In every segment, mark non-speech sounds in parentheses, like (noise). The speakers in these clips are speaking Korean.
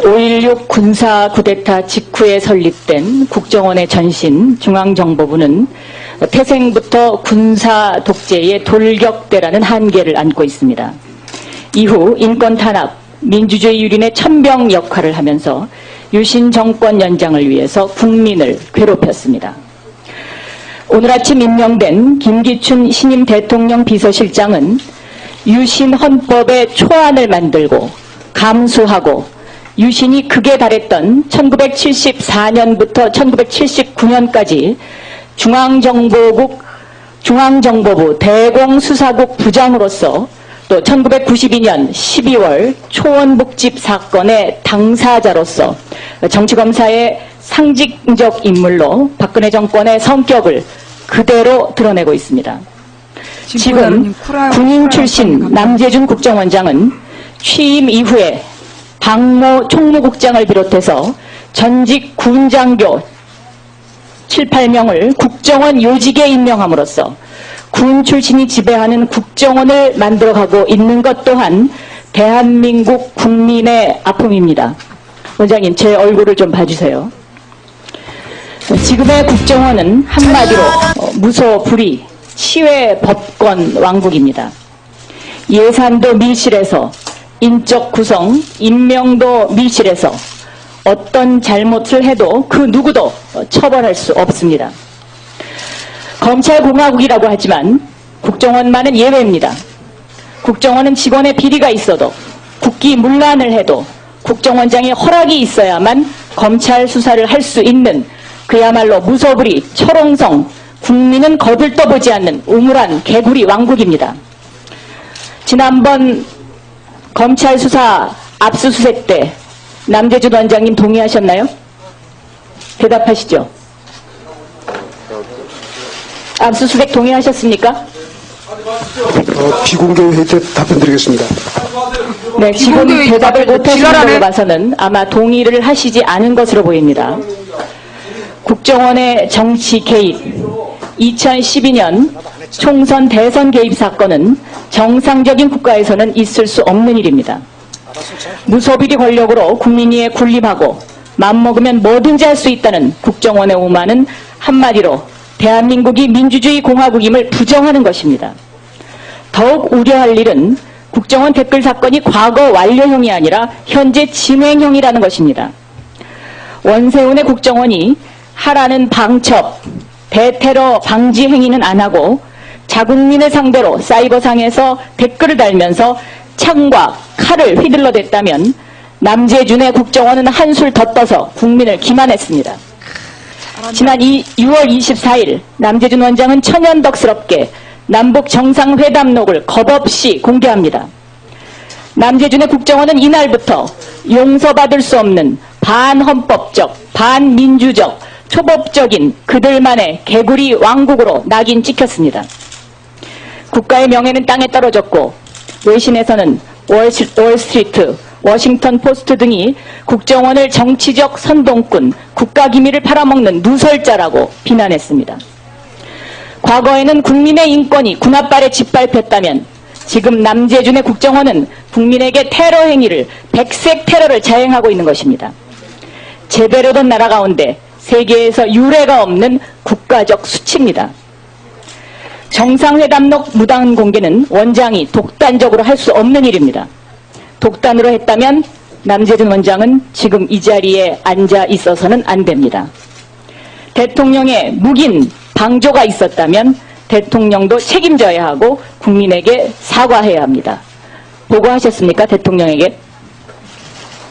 5.16 군사 쿠데타 직후에 설립된 국정원의 전신 중앙정보부는 태생부터 군사 독재의 돌격대라는 한계를 안고 있습니다. 이후 인권 탄압, 민주주의 유린의 천병 역할을 하면서 유신 정권 연장을 위해서 국민을 괴롭혔습니다. 오늘 아침 임명된 김기춘 신임 대통령 비서실장은 유신 헌법의 초안을 만들고 감수하고 유신이 극에 달했던 1974년부터 1979년까지 중앙정보국 중앙정보부 대공수사국 부장으로서 또 1992년 12월 초원복집 사건의 당사자로서 정치검사의 상징적 인물로 박근혜 정권의 성격을 그대로 드러내고 있습니다. 지금 군인 출신 남재준 국정원장은 취임 이후에 박모 총무국장을 비롯해서 전직 군장교 7, 8명을 국정원 요직에 임명함으로써 군 출신이 지배하는 국정원을 만들어가고 있는 것 또한 대한민국 국민의 아픔입니다. 원장님, 제 얼굴을 좀 봐주세요. 지금의 국정원은 한마디로 어, 무소 불위 치외 법권 왕국입니다. 예산도 밀실해서 인적 구성, 임명도 밀실해서 어떤 잘못을 해도 그 누구도 처벌할 수 없습니다. 검찰공화국이라고 하지만 국정원만은 예외입니다. 국정원은 직원의 비리가 있어도 국기 문란을 해도 국정원장의 허락이 있어야만 검찰 수사를 할 수 있는 그야말로 무소불위 철옹성 국민은 거들떠보지 않는 우물한 개구리 왕국입니다. 지난번 검찰 수사 압수수색 때 남재준 원장님 동의하셨나요? 대답하시죠. 압수수색 동의하셨습니까? 어, 비공개 회의 때 답변 드리겠습니다. 네, 지금 대답을 못하시는. 걸로 봐서는 아마 동의를 하시지 않은 것으로 보입니다. 국정원의 정치 개입, 2012년 총선 대선 개입 사건은 정상적인 국가에서는 있을 수 없는 일입니다. 무소비리 권력으로 국민위에 군림하고 맘먹으면 뭐든지 할 수 있다는 국정원의 오만은 한마디로 대한민국이 민주주의 공화국임을 부정하는 것입니다. 더욱 우려할 일은 국정원 댓글 사건이 과거 완료형이 아니라 현재 진행형이라는 것입니다. 원세훈의 국정원이 하라는 방첩, 대테러 방지 행위는 안 하고 자국민을 상대로 사이버상에서 댓글을 달면서 창과 칼을 휘둘러댔다면 남재준의 국정원은 한술 더 떠서 국민을 기만했습니다. 지난 2, 6월 24일 남재준 원장은 천연덕스럽게 남북 정상회담록을 겁없이 공개합니다. 남재준의 국정원은 이날부터 용서받을 수 없는 반헌법적, 반민주적, 초법적인 그들만의 개구리 왕국으로 낙인 찍혔습니다. 국가의 명예는 땅에 떨어졌고 외신에서는 월스- 월스트리트, 워싱턴 포스트 등이 국정원을 정치적 선동꾼, 국가 기밀을 팔아먹는 누설자라고 비난했습니다. 과거에는 국민의 인권이 군합발에 짓밟혔다면 지금 남재준의 국정원은 국민에게 테러 행위를 백색 테러를 자행하고 있는 것입니다. 제대로 된 나라 가운데 세계에서 유례가 없는 국가적 수치입니다. 정상회담록 무단 공개는 원장이 독단적으로 할 수 없는 일입니다. 독단으로 했다면 남재준 원장은 지금 이 자리에 앉아 있어서는 안 됩니다. 대통령의 묵인 방조가 있었다면 대통령도 책임져야 하고 국민에게 사과해야 합니다. 보고하셨습니까? 대통령에게?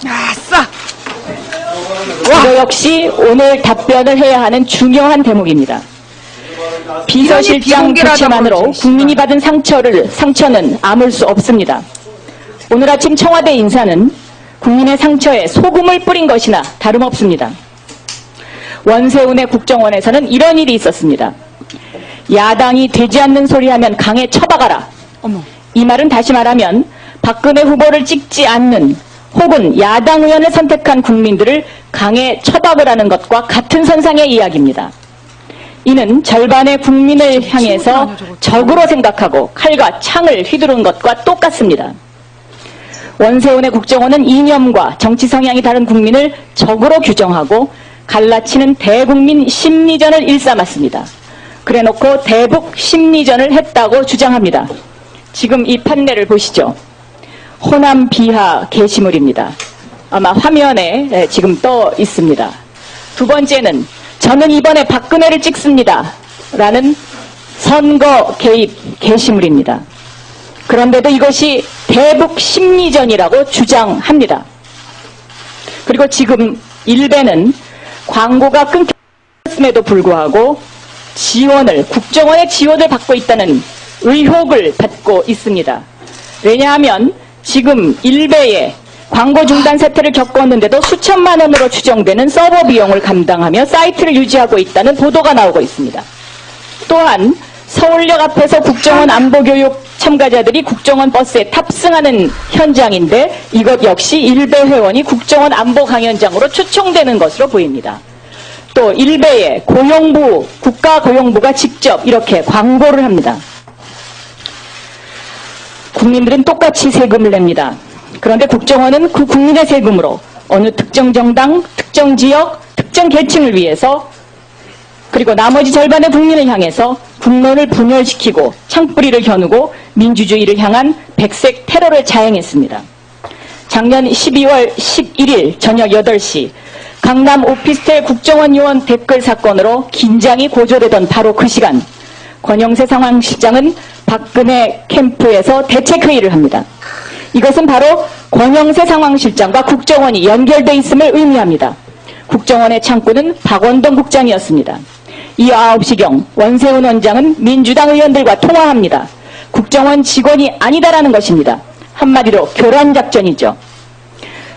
아싸! 이거 역시 오늘 답변을 해야 하는 중요한 대목입니다. 비서실장 비공개라고 교체만으로 국민이 받은 상처를 상처는 아물 수 없습니다. 오늘 아침 청와대 인사는 국민의 상처에 소금을 뿌린 것이나 다름없습니다. 원세훈의 국정원에서는 이런 일이 있었습니다. 야당이 되지 않는 소리 하면 강에 처박아라. 어머. 이 말은 다시 말하면 박근혜 후보를 찍지 않는 혹은 야당 의원을 선택한 국민들을 강에 처박으라는 것과 같은 선상의 이야기입니다. 이는 절반의 국민을 향해서. 적으로 생각하고 칼과 창을 휘두른 것과 똑같습니다. 원세훈의 국정원은 이념과 정치 성향이 다른 국민을 적으로 규정하고 갈라치는 대국민 심리전을 일삼았습니다. 그래놓고 대북 심리전을 했다고 주장합니다. 지금 이 판례를 보시죠. 호남 비하 게시물입니다. 아마 화면에 예, 지금 떠 있습니다. 두 번째는 저는 이번에 박근혜를 찍습니다. 라는 선거 개입 게시물입니다. 그런데도 이것이 대북 심리전이라고 주장합니다. 그리고 지금 일베는 광고가 끊겼음에도 불구하고 지원을, 국정원의 지원을 받고 있다는 의혹을 받고 있습니다. 왜냐하면 지금 일베에 광고 중단 사태를 겪었는데도 수천만 원으로 추정되는 서버 비용을 감당하며 사이트를 유지하고 있다는 보도가 나오고 있습니다. 또한 서울역 앞에서 국정원 안보교육 참가자들이 국정원 버스에 탑승하는 현장인데 이것 역시 일베 회원이 국정원 안보 강연장으로 초청되는 것으로 보입니다. 또 일베의 고용부, 국가고용부가 직접 이렇게 광고를 합니다. 국민들은 똑같이 세금을 냅니다. 그런데 국정원은 그 국민의 세금으로 어느 특정 정당, 특정 지역, 특정 계층을 위해서 그리고 나머지 절반의 국민을 향해서 국론을 분열시키고 창뿌리를 겨누고 민주주의를 향한 백색 테러를 자행했습니다. 작년 12월 11일 저녁 8시 강남 오피스텔 국정원 요원 댓글 사건으로 긴장이 고조되던 바로 그 시간 권영세 상황실장은 박근혜 캠프에서 대책회의를 합니다. 이것은 바로 권영세 상황실장과 국정원이 연결돼 있음을 의미합니다. 국정원의 창구는 박원동 국장이었습니다. 이후 9시경 원세훈 원장은 민주당 의원들과 통화합니다. 국정원 직원이 아니다라는 것입니다. 한마디로 교란 작전이죠.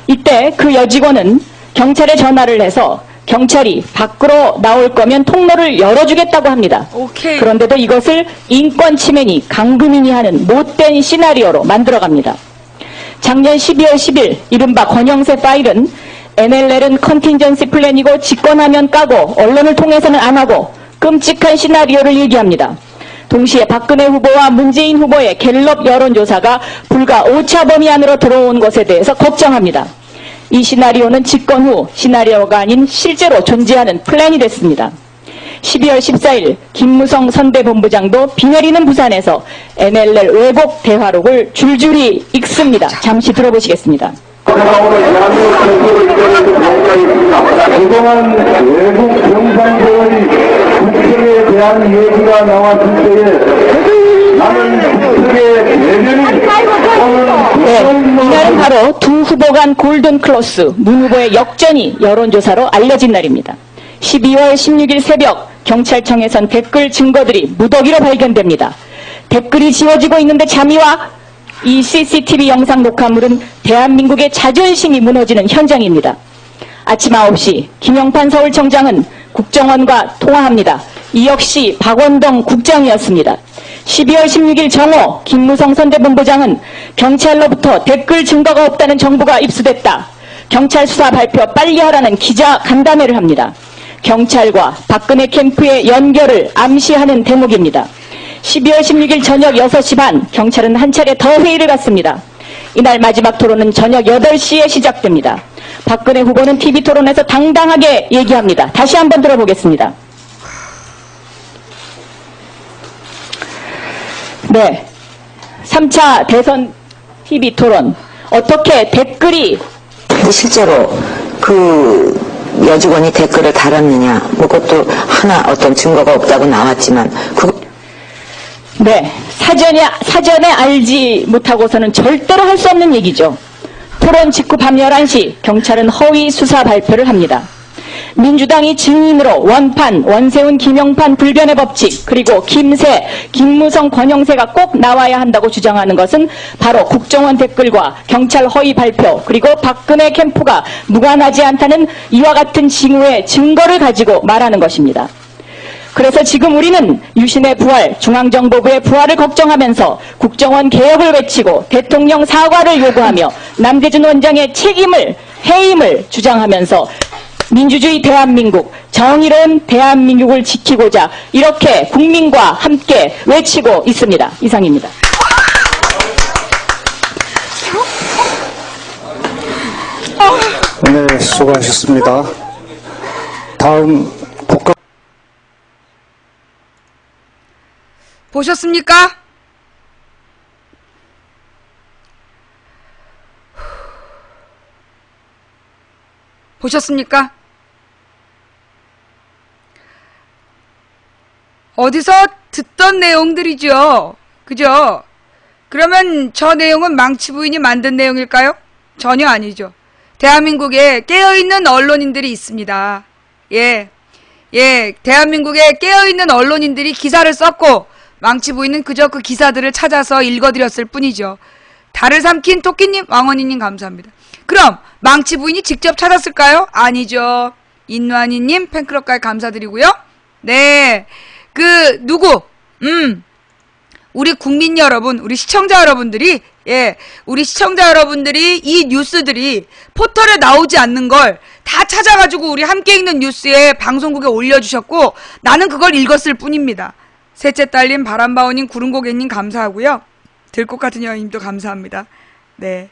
이때 그 여직원은 경찰에 전화를 해서 경찰이 밖으로 나올 거면 통로를 열어주겠다고 합니다. 오케이. 그런데도 이것을 인권 침해니 강금인이 하는 못된 시나리오로 만들어갑니다. 작년 12월 10일 이른바 권영세 파일은 NLL은 컨틴전시 플랜이고 집권하면 까고 언론을 통해서는 안 하고 끔찍한 시나리오를 얘기합니다. 동시에 박근혜 후보와 문재인 후보의 갤럽 여론조사가 불과 5차 범위 안으로 들어온 것에 대해서 걱정합니다. 이 시나리오는 집권 후 시나리오가 아닌 실제로 존재하는 플랜이 됐습니다. 12월 14일 김무성 선대본부장도 비 내리는 부산에서 NLL 왜곡 대화록을 줄줄이 읽습니다. 잠시 들어보시겠습니다. 그동안 외국 정상들이 국정에 대한 얘기가 나왔을 때에 나는 국정의 내면이 네, 오늘 이날은 바로 두 후보 간 골든 클로스, 문 후보의 역전이 여론조사로 알려진 날입니다. 12월 16일 새벽 경찰청에선 댓글 증거들이 무더기로 발견됩니다. 댓글이 지워지고 있는데 잠이 와? 이 CCTV 영상 녹화물은 대한민국의 자존심이 무너지는 현장입니다. 아침 9시 김영판 서울청장은 국정원과 통화합니다. 이 역시 박원동 국장이었습니다. 12월 16일 정오 김무성 선대본부장은 경찰로부터 댓글 증거가 없다는 정보가 입수됐다. 경찰 수사 발표 빨리 하라는 기자 간담회를 합니다. 경찰과 박근혜 캠프의 연결을 암시하는 대목입니다. 12월 16일 저녁 6시 반 경찰은 한 차례 더 회의를 갖습니다. 이날 마지막 토론은 저녁 8시에 시작됩니다. 박근혜 후보는 TV 토론에서 당당하게 얘기합니다. 다시 한번 들어보겠습니다. 네. 3차 대선 TV 토론. 어떻게 댓글이 실제로 그 여직원이 댓글을 달았느냐, 뭐 그것도 하나 어떤 증거가 없다고 나왔지만, 그 네, 사전에, 사전에 알지 못하고서는 절대로 할 수 없는 얘기죠. 토론 직후 밤 11시 경찰은 허위 수사 발표를 합니다. 민주당이 증인으로 원판, 원세훈, 김영판 불변의 법칙, 그리고 김새, 김무성, 권영세가 꼭 나와야 한다고 주장하는 것은 바로 국정원 댓글과 경찰 허위 발표, 그리고 박근혜 캠프가 무관하지 않다는 이와 같은 징후의 증거를 가지고 말하는 것입니다. 그래서 지금 우리는 유신의 부활, 중앙정보부의 부활을 걱정하면서 국정원 개혁을 외치고 대통령 사과를 요구하며 남대준 원장의 책임을, 해임을 주장하면서 민주주의 대한민국, 정의로운 대한민국을 지키고자 이렇게 국민과 함께 외치고 있습니다. 이상입니다. 네, 수고하셨습니다. 다음 국가 보셨습니까? 보셨습니까? 어디서 듣던 내용들이죠. 그죠? 그러면 저 내용은 망치 부인이 만든 내용일까요? 전혀 아니죠. 대한민국에 깨어있는 언론인들이 있습니다. 예. 예, 대한민국에 깨어있는 언론인들이 기사를 썼고, 망치 부인은 그저 그 기사들을 찾아서 읽어드렸을 뿐이죠. 달을 삼킨 토끼님, 왕언니님 감사합니다. 그럼, 망치 부인이 직접 찾았을까요? 아니죠. 인완이님 팬클럽까지 감사드리고요. 네. 그, 누구? 음. 우리 국민 여러분, 우리 시청자 여러분들이, 예, 우리 시청자 여러분들이 이 뉴스들이 포털에 나오지 않는 걸 다 찾아가지고 우리 함께 읽는 뉴스에 방송국에 올려주셨고, 나는 그걸 읽었을 뿐입니다. 셋째 딸님, 바람바오님, 구름고개님 감사하고요. 들꽃 같은 여인님도 감사합니다. 네.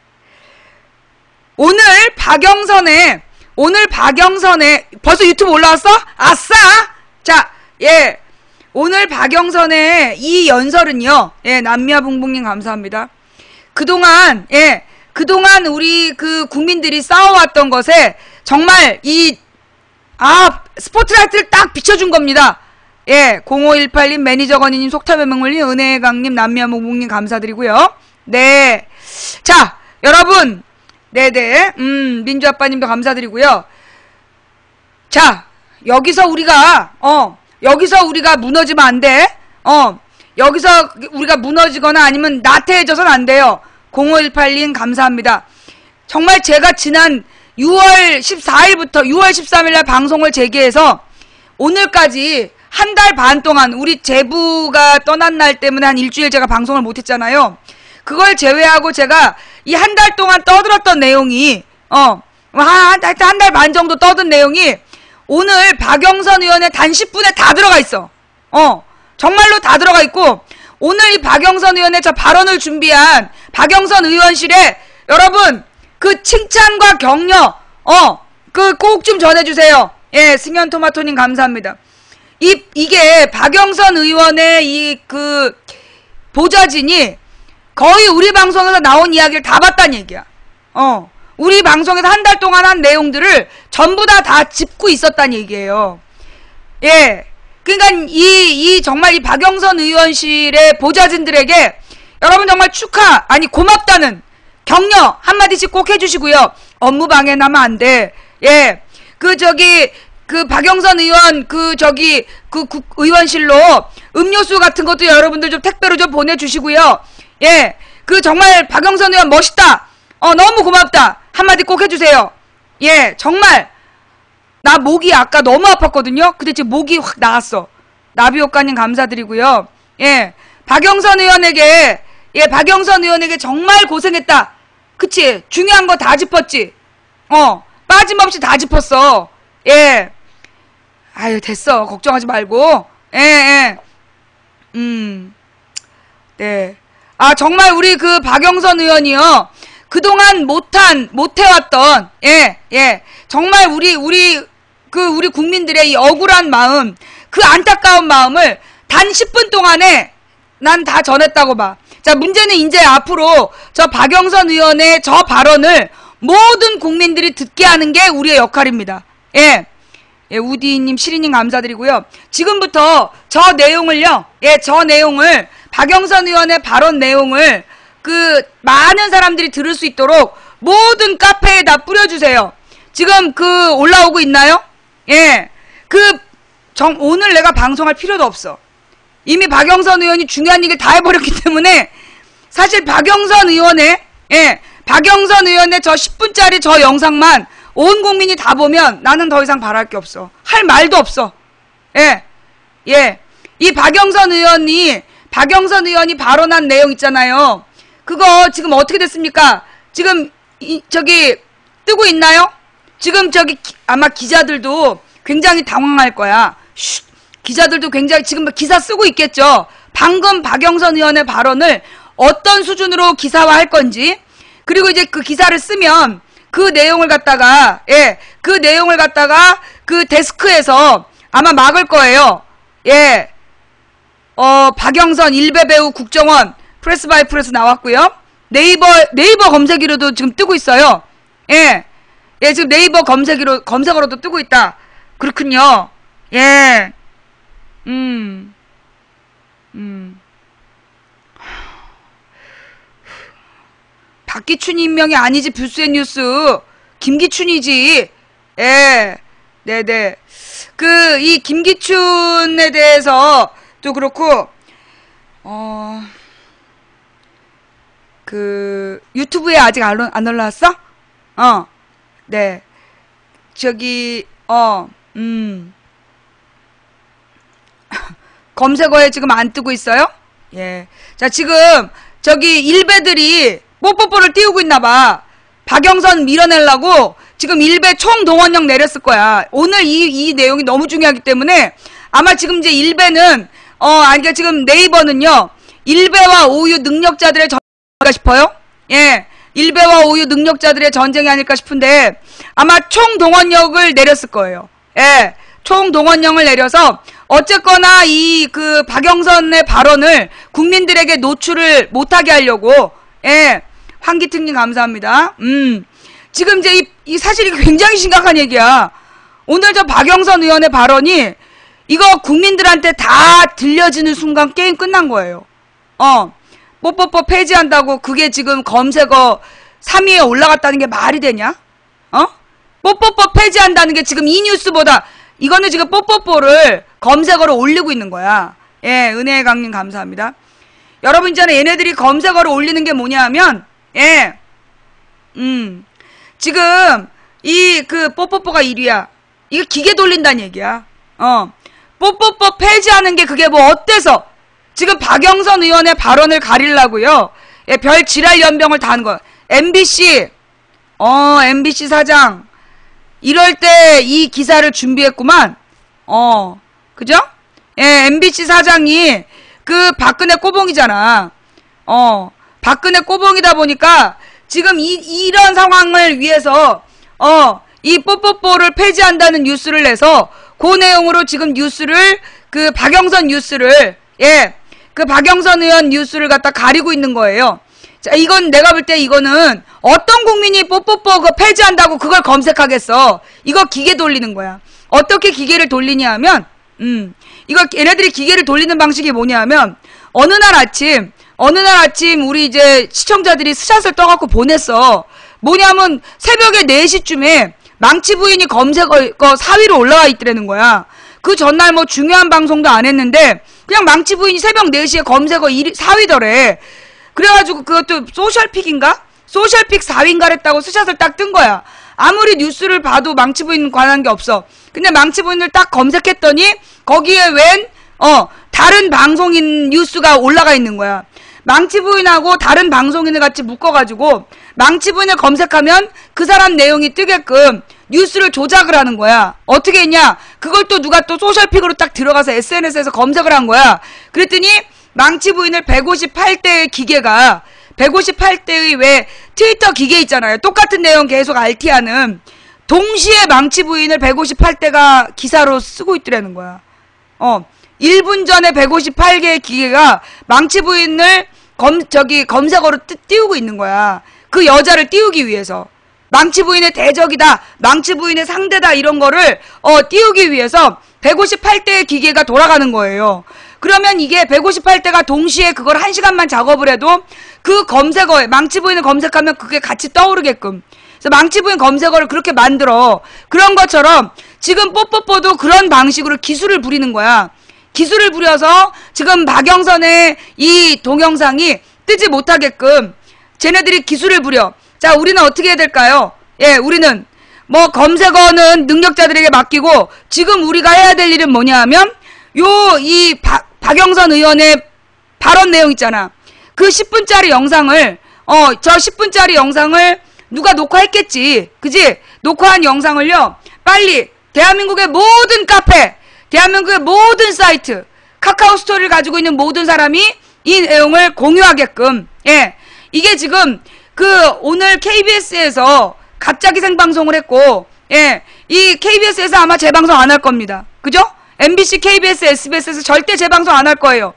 오늘 박영선의, 오늘 박영선의, 벌써 유튜브 올라왔어? 아싸! 자, 예. 오늘 박영선의 이 연설은요, 예, 남미아붕붕님 감사합니다. 그동안, 예, 그동안 우리 그 국민들이 싸워왔던 것에 정말 이, 아, 스포트라이트를 딱 비춰준 겁니다. 예, 0518님, 매니저 건이님, 속탐의 맹물님, 은혜의 강님, 남미아붕붕님 감사드리고요. 네. 자, 여러분. 네네. 음, 민주아빠님도 감사드리고요. 자, 여기서 우리가, 어, 여기서 우리가 무너지면 안 돼. 어, 여기서 우리가 무너지거나 아니면 나태해져서는 안 돼요. 0518님 감사합니다. 정말 제가 지난 6월 14일부터 6월 13일 날 방송을 재개해서 오늘까지 한 달 반 동안 우리 제부가 떠난 날 때문에 한 일주일 제가 방송을 못 했잖아요. 그걸 제외하고 제가 이 한 달 동안 떠들었던 내용이 어한 달반 정도 떠든 내용이 오늘 박영선 의원의 단 10분에 다 들어가 있어. 어 정말로 다 들어가 있고 오늘 이 박영선 의원의 저 발언을 준비한 박영선 의원실에 여러분 그 칭찬과 격려 어 그 꼭 좀 전해주세요. 예 승현 토마토님 감사합니다. 이 이게 박영선 의원의 이 그 보좌진이 거의 우리 방송에서 나온 이야기를 다 봤다는 얘기야. 어. 우리 방송에서 한 달 동안 한 내용들을 전부 다 다 짚고 있었다는 얘기예요. 예. 그러니까 이, 이 정말 이 박영선 의원실의 보좌진들에게 여러분 정말 축하, 아니 고맙다는 격려 한마디씩 꼭 해주시고요. 업무 방해나면 안 돼. 예. 그 저기 그 박영선 의원 그 저기 그 국, 의원실로 음료수 같은 것도 여러분들 좀 택배로 좀 보내주시고요. 예. 그 정말 박영선 의원 멋있다. 어 너무 고맙다. 한마디 꼭 해주세요. 예, 정말 나 목이 아까 너무 아팠거든요. 근데 지금 목이 확 나았어. 나비 효과님 감사드리고요. 예, 박영선 의원에게 예, 박영선 의원에게 정말 고생했다. 그치? 중요한 거 다 짚었지. 어, 빠짐없이 다 짚었어. 예. 아유 됐어. 걱정하지 말고. 예, 예. 음, 네. 아 정말 우리 그 박영선 의원이요. 그동안 못한 못해왔던 예예 정말 우리 우리 그 우리 국민들의 이 억울한 마음 그 안타까운 마음을 단 10분 동안에 난 다 전했다고 봐. 자 문제는 이제 앞으로 저 박영선 의원의 저 발언을 모든 국민들이 듣게 하는 게 우리의 역할입니다. 예. 예, 우디님, 시리님 감사드리고요. 지금부터 저 내용을요, 예, 저 내용을, 박영선 의원의 발언 내용을 그 많은 사람들이 들을 수 있도록 모든 카페에 다 뿌려주세요. 지금 그 올라오고 있나요? 예. 그, 정, 오늘 내가 방송할 필요도 없어. 이미 박영선 의원이 중요한 얘기를 다 해버렸기 (laughs) 때문에 사실 박영선 의원의, 예, 박영선 의원의 저 10분짜리 저 영상만 온 국민이 다 보면 나는 더 이상 바랄 게 없어. 할 말도 없어. 예. 예. 이 박영선 의원이, 박영선 의원이 발언한 내용 있잖아요. 그거 지금 어떻게 됐습니까? 지금, 이, 저기, 뜨고 있나요? 지금 저기, 기- 아마 기자들도 굉장히 당황할 거야. 쉿. 기자들도 굉장히 지금 기사 쓰고 있겠죠. 방금 박영선 의원의 발언을 어떤 수준으로 기사화할 건지, 그리고 이제 그 기사를 쓰면 그 내용을 갖다가 예, 그 내용을 갖다가 그 데스크에서 아마 막을 거예요. 예. 어, 박영선 일베 배우 국정원 프레스 바이 프레스 나왔고요. 네이버 네이버 검색기로도 지금 뜨고 있어요. 예. 예, 지금 네이버 검색기로 검색어로도 뜨고 있다. 그렇군요. 예. 음. 음. 박기춘 임명이 아니지 뷰스의 뉴스 김기춘이지 예 네네 그 이 김기춘에 대해서 또 그렇고 어 그 유튜브에 아직 안, 올- 안 올라왔어? 어, 네. 저기, 어, 음. (laughs) 검색어에 지금 안 뜨고 있어요? 예. 자, 지금, 저기, 일베들이 뽀뽀뽀를 띄우고 있나 봐. 박영선 밀어내려고 지금 일베 총동원령 내렸을 거야. 오늘 이, 이 내용이 너무 중요하기 때문에 아마 지금 이제 일베는, 어, 아니, 그러니까 지금 네이버는요, 일베와 오유 능력자들의 전쟁가 싶어요? 예. 일베와 오유 능력자들의 전쟁이 아닐까 싶은데 아마 총동원령을 내렸을 거예요. 예. 총동원령을 내려서 어쨌거나 이 그 박영선의 발언을 국민들에게 노출을 못하게 하려고 예. 황기특님 감사합니다. 음. 지금 이제 이, 이 사실이 굉장히 심각한 얘기야. 오늘 저 박영선 의원의 발언이 이거 국민들한테 다 들려지는 순간 게임 끝난 거예요. 어. 뽀뽀뽀 폐지한다고 그게 지금 검색어 3위에 올라갔다는 게 말이 되냐? 어? 뽀뽀뽀 폐지한다는 게 지금 이 뉴스보다 이거는 지금 뽀뽀뽀를 검색어로 올리고 있는 거야. 예, 은혜의 강님 감사합니다. 여러분 있잖아요. 얘네들이 검색어로 올리는 게 뭐냐 하면 예. 음. 지금 이 그 뽀뽀뽀가 1위야. 이거 기계 돌린다는 얘기야. 어. 뽀뽀뽀 폐지하는 게 그게 뭐 어때서 지금 박영선 의원의 발언을 가리려고요. 예, 별 지랄 연병을 다 하는 거야. MBC, 어, MBC 사장. 이럴 때 이 기사를 준비했구만. 어, 그죠? 예, MBC 사장이 그 박근혜 꼬봉이잖아. 어, 박근혜 꼬봉이다 보니까 지금 이, 이런 상황을 위해서, 어, 이 뽀뽀뽀를 폐지한다는 뉴스를 내서 그 내용으로 지금 뉴스를, 그 박영선 뉴스를, 예, 그 박영선 의원 뉴스를 갖다 가리고 있는 거예요. 자, 이건 내가 볼 때 이거는 어떤 국민이 뽀뽀뽀 그 폐지한다고 그걸 검색하겠어. 이거 기계 돌리는 거야. 어떻게 기계를 돌리냐 하면, 음, 이거 얘네들이 기계를 돌리는 방식이 뭐냐 하면, 어느 날 아침, 어느 날 아침 우리 이제 시청자들이 스샷을 떠갖고 보냈어. 뭐냐면 새벽에 4시쯤에 망치 부인이 검색어 4위로 올라와 있더라는 거야. 그 전날 뭐 중요한 방송도 안 했는데 그냥 망치 부인이 새벽 4시에 검색어 1위, 4위더래. 그래가지고 그것도 소셜픽인가? 소셜픽 4위인가 했다고 스샷을 딱 뜬 거야. 아무리 뉴스를 봐도 망치 부인 관한 게 없어. 근데 망치 부인을 딱 검색했더니 거기에 웬, 어, 다른 방송인 뉴스가 올라가 있는 거야. 망치 부인하고 다른 방송인을 같이 묶어가지고 망치 부인을 검색하면 그 사람 내용이 뜨게끔 뉴스를 조작을 하는 거야. 어떻게 했냐? 그걸 또 누가 또 소셜픽으로 딱 들어가서 SNS에서 검색을 한 거야. 그랬더니 망치 부인을 158대의 기계가 158대의 왜 트위터 기계 있잖아요. 똑같은 내용 계속 RT하는 동시에 망치 부인을 158대가 기사로 쓰고 있더라는 거야. 어, 1분 전에 158개의 기계가 망치 부인을 검, 저기 검색어로 띄, 띄우고 있는 거야. 그 여자를 띄우기 위해서. 망치 부인의 대적이다, 망치 부인의 상대다 이런 거를 어 띄우기 위해서 158대의 기계가 돌아가는 거예요. 그러면 이게 158대가 동시에 그걸 한 시간만 작업을 해도 그 검색어에 망치 부인을 검색하면 그게 같이 떠오르게끔. 망치 부인 검색어를 그렇게 만들어. 그런 것처럼 지금 뽀뽀뽀도 그런 방식으로 기술을 부리는 거야. 기술을 부려서 지금 박영선의 이 동영상이 뜨지 못하게끔 쟤네들이 기술을 부려. 자, 우리는 어떻게 해야 될까요? 예, 우리는 뭐 검색어는 능력자들에게 맡기고 지금 우리가 해야 될 일은 뭐냐 하면 요 이 박영선 의원의 발언 내용 있잖아. 그 10분짜리 영상을 어, 저 10분짜리 영상을 누가 녹화했겠지. 그지? 녹화한 영상을요. 빨리 대한민국의 모든 카페, 대한민국의 모든 사이트, 카카오 스토리를 가지고 있는 모든 사람이 이 내용을 공유하게끔 예. 이게 지금 그 오늘 KBS에서 갑자기 생방송을 했고, 예, 이 KBS에서 아마 재방송 안 할 겁니다. 그죠? MBC, KBS, SBS에서 절대 재방송 안 할 거예요.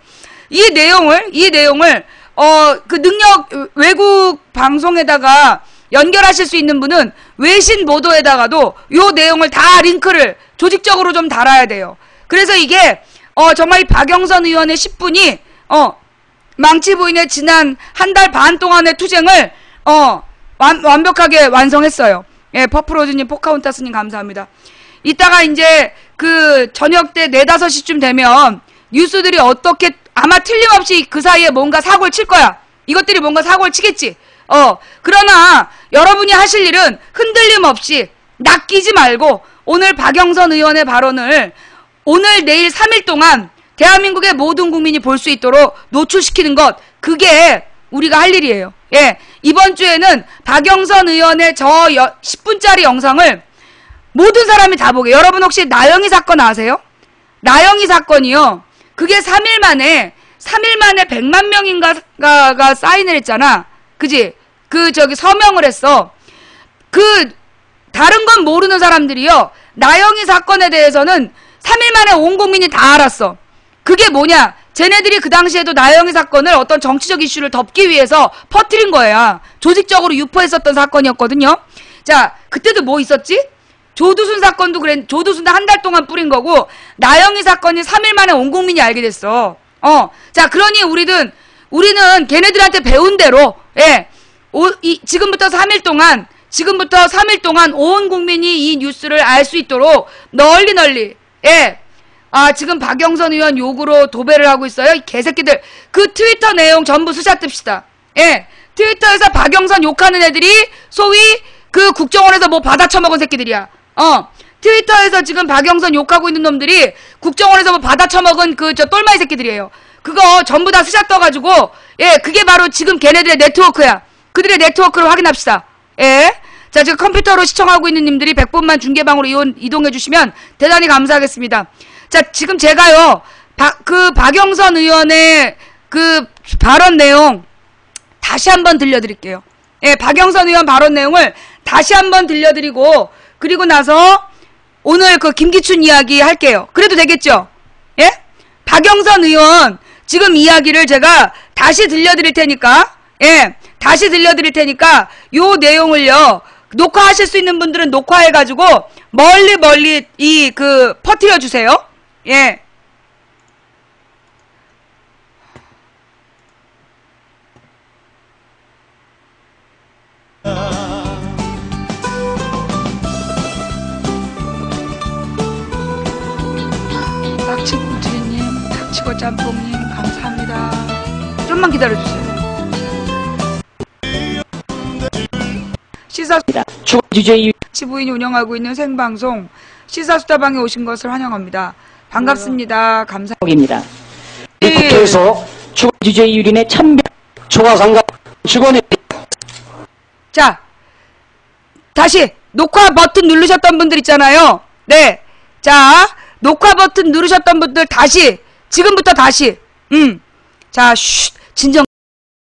이 내용을, 이 내용을, 어, 그 능력, 외국 방송에다가 연결하실 수 있는 분은 외신 보도에다가도 요 내용을 다 링크를 조직적으로 좀 달아야 돼요. 그래서 이게, 어, 정말 이 박영선 의원의 10분이, 어, 망치 부인의 지난 한 달 반 동안의 투쟁을 어 완, 완벽하게 완성했어요. 예, 퍼프로즈님, 포카운타스님 감사합니다. 이따가 이제 그 저녁 때 4, 5시쯤 되면 뉴스들이 어떻게 아마 틀림없이 그 사이에 뭔가 사고를 칠 거야. 이것들이 뭔가 사고를 치겠지. 어, 그러나 여러분이 하실 일은 흔들림 없이 낚이지 말고 오늘 박영선 의원의 발언을 오늘 내일 3일 동안 대한민국의 모든 국민이 볼 수 있도록 노출시키는 것 그게 우리가 할 일이에요. 예. 이번 주에는 박영선 의원의 저 10분짜리 영상을 모든 사람이 다 보게. 여러분 혹시 나영이 사건 아세요? 나영이 사건이요. 그게 3일 만에 3일 만에 100만 명인가가 사인을 했잖아. 그지? 그 저기 서명을 했어. 그 다른 건 모르는 사람들이요. 나영이 사건에 대해서는 3일 만에 온 국민이 다 알았어. 그게 뭐냐? 쟤네들이 그 당시에도 나영이 사건을 어떤 정치적 이슈를 덮기 위해서 퍼뜨린 거야. 조직적으로 유포했었던 사건이었거든요. 자, 그때도 뭐 있었지? 조두순 사건도 그랬, 조두순도 한 달 동안 뿌린 거고, 나영이 사건이 3일 만에 온 국민이 알게 됐어. 어. 자, 그러니 우리는, 우리는 걔네들한테 배운 대로, 예. 오, 이, 지금부터 3일 동안, 지금부터 3일 동안 온 국민이 이 뉴스를 알 수 있도록 널리 널리, 예. 아, 지금 박영선 의원 욕으로 도배를 하고 있어요. 이 개새끼들. 그 트위터 내용 전부 수사 뜹시다. 예. 트위터에서 박영선 욕하는 애들이 소위 그 국정원에서 뭐 받아 처먹은 새끼들이야. 어. 트위터에서 지금 박영선 욕하고 있는 놈들이 국정원에서 뭐 받아 처먹은 그 저 똘마이 새끼들이에요. 그거 전부 다 수사 떠가지고, 예, 그게 바로 지금 걔네들의 네트워크야. 그들의 네트워크를 확인합시다. 예. 자, 지금 컴퓨터로 시청하고 있는 님들이 100분만 중계방으로 이동해 주시면 대단히 감사하겠습니다. 자, 지금 제가요, 박, 그 박영선 의원의 그 발언 내용 다시 한번 들려드릴게요. 예, 박영선 의원 발언 내용을 다시 한번 들려드리고, 그리고 나서 오늘 그 김기춘 이야기 할게요. 그래도 되겠죠? 예? 박영선 의원 지금 이야기를 제가 다시 들려드릴 테니까, 예, 다시 들려드릴 테니까 요 내용을요, 녹화하실 수 있는 분들은 녹화해가지고 멀리 멀리 이 그 퍼뜨려 주세요. 예. 닥치고 주님, 닥치고 짬뽕님 감사합니다. 좀만 기다려주세요. 시사 추가 주제의 지부인이 운영하고 있는 생방송 시사수다방에 오신 것을 환영합니다. 반갑습니다. 감사. 입니다 이 국회에서 추가 주제의 유린의 천명 초과상가 직원이 자, 다시 녹화 버튼 누르셨던 분들 있잖아요. 네. 자, 녹화 버튼 누르셨던 분들 다시 지금부터 다시 음. 자, 쉿. 진정